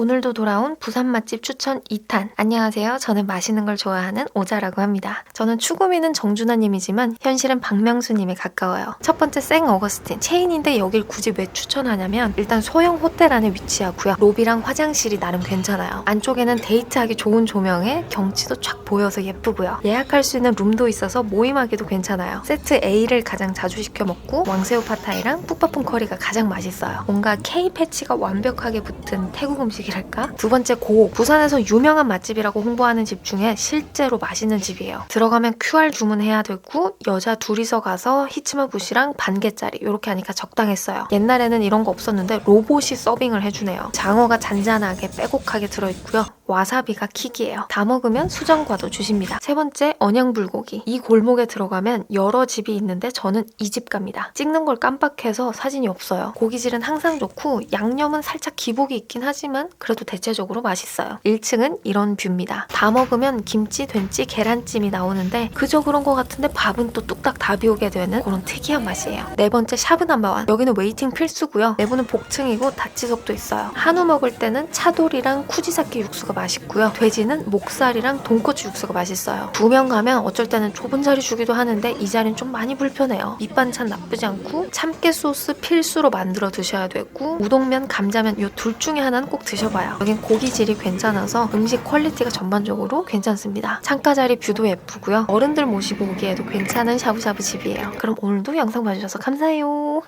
오늘도 돌아온 부산 맛집 추천 2탄. 안녕하세요. 저는 맛있는 걸 좋아하는 오자라고 합니다. 저는 추구미는 정준하님이지만 현실은 박명수님에 가까워요. 첫 번째 생 어거스틴. 체인인데 여길 굳이 왜 추천하냐면 일단 소형 호텔 안에 위치하고요. 로비랑 화장실이 나름 괜찮아요. 안쪽에는 데이트하기 좋은 조명에 경치도 쫙 보여서 예쁘고요. 예약할 수 있는 룸도 있어서 모임하기도 괜찮아요. 세트 A를 가장 자주 시켜 먹고 왕새우 파타이랑 푸파풍 커리가 가장 맛있어요. 뭔가 K 패치가 완벽하게 붙은 태국 음식 이랄까? 두 번째 고 부산에서 유명한 맛집이라고 홍보하는 집 중에 실제로 맛있는 집이에요. 들어가면 QR 주문해야 되고 여자 둘이서 가서 히치마 부시랑 반개짜리 이렇게 하니까 적당했어요. 옛날에는 이런 거 없었는데 로봇이 서빙을 해주네요. 장어가 잔잔하게 빼곡하게 들어있고요. 와사비가 킥이에요. 다 먹으면 수정과도 주십니다. 세 번째 언양불고기. 이 골목에 들어가면 여러 집이 있는데 저는 이 집 갑니다. 찍는 걸 깜빡해서 사진이 없어요. 고기질은 항상 좋고 양념은 살짝 기복이 있긴 하지만 그래도 대체적으로 맛있어요. 1층은 이런 뷰입니다. 다 먹으면 김치, 된찌, 계란찜이 나오는데 그저 그런 것 같은데 밥은 또 뚝딱 다 비우게 되는 그런 특이한 맛이에요. 네 번째 샤브 남바완. 여기는 웨이팅 필수고요. 내부는 복층이고 다치석도 있어요. 한우 먹을 때는 차돌이랑 쿠지사키 육수가 맛있고요. 돼지는 목살이랑 돈코츠 육수가 맛있어요. 두 명 가면 어쩔 때는 좁은 자리 주기도 하는데 이 자리는 좀 많이 불편해요. 밑반찬 나쁘지 않고 참깨 소스 필수로 만들어 드셔야 되고 우동면, 감자면 이 둘 중에 하나는 꼭 드셔봐요. 여긴 고기질이 괜찮아서 음식 퀄리티가 전반적으로 괜찮습니다. 창가 자리 뷰도 예쁘고요. 어른들 모시고 오기에도 괜찮은 샤브샤브 집이에요. 그럼 오늘도 영상 봐주셔서 감사해요.